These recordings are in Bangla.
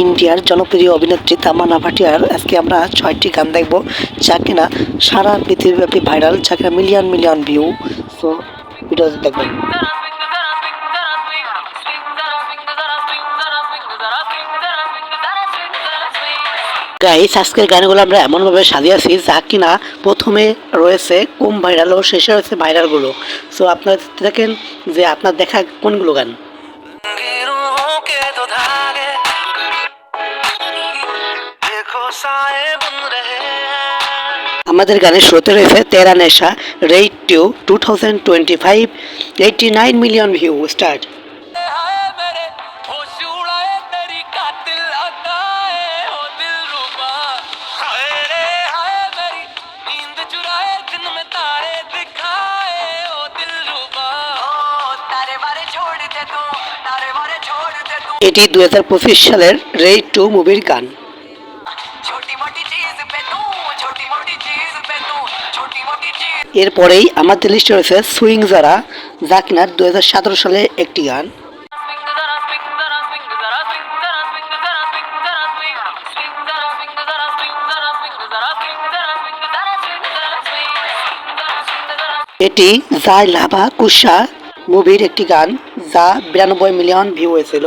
ইন্ডিয়ার জনপ্রিয় অভিনেত্রী তামান্না ভাটিয়ার আজকে আমরা ছয়টি গান দেখব, যা কিনা সারা পৃথিবীব্যাপী ভাইরাল, যা কিনা million million view so video দেখবেন। গাইস আজকের গানগুলো আমরা এমনভাবে সাজিয়েছি, যা কিনা প্রথমে রয়েছে কম ভাইরাল ও শেষে রয়েছে ভাইরালগুলো। সো আপনারা দেখেন যে আপনার দেখা কোনগুলো গান? আমাদের গানের শ্রোতে রয়েছে Tera Nasha rate to two thousand twenty five nine million view start এটি দু হাজার পঁচিশ সালের রেইড টু মুভির গান। এরপরেই আমার লিস্ট রয়েছে, সুইং জারা যা কিনা দু হাজার সালে একটি গান। এটি জায় লাভা কুশা মুভির একটি গান, যা বিরানব্বই মিলিয়ন ভিউ হয়েছিল।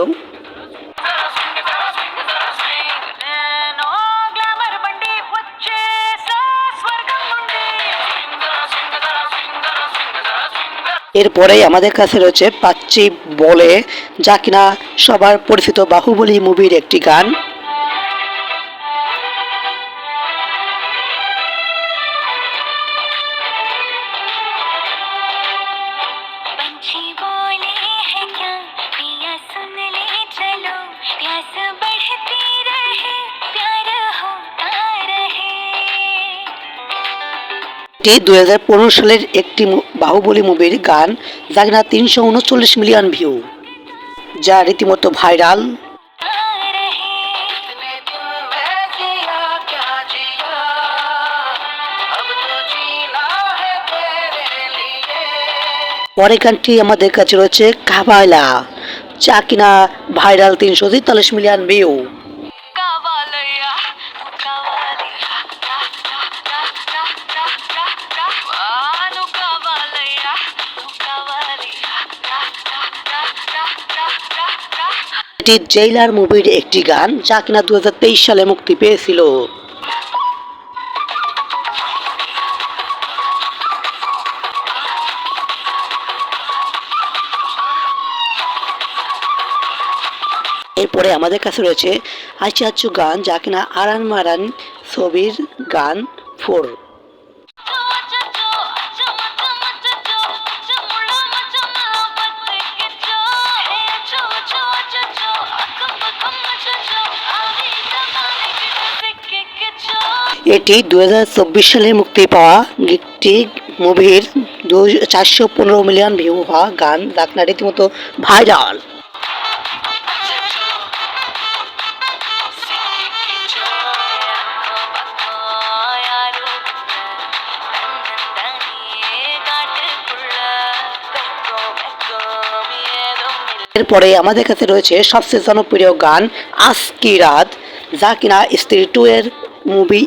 এরপরেই আমাদের কাছে রয়েছে পাচ্ছি বলে, যা কিনা সবার পরিচিত বাহুবলী মুভির একটি গান। पंछी এটি দুই হাজার পনেরো সালের একটি বাহুবলী মুভির গান যা কিনা তিনশো উনচল্লিশ মিলিয়ন ভিউ, যা রীতিমতো ভাইরাল। পরে গানটি আমাদের কাছে রয়েছে কাবায়লা যা কিনা ভাইরাল তিনশো তেতাল্লিশ মিলিয়ন ভিউ। এটি জেইলার মুভির একটি গান, যা কিনা দু সালে মুক্তি পেয়েছিল। এরপরে আমাদের কাছে রয়েছে আচু আচু গান, যা কিনা আরান মারান ছবির গান, ফোর। এটি দু হাজার চব্বিশ সালে মুক্তি পাওয়া একটি মুভির দু চারশো পনেরো মিলিয়ন ভিউ হওয়া গান যা রীতিমতো ভাইরাল। এরপরে আমাদের কাছে রয়েছে সবচেয়ে জনপ্রিয় গান আজকি রাত, যা কিনা স্ত্রী টু এর মুভি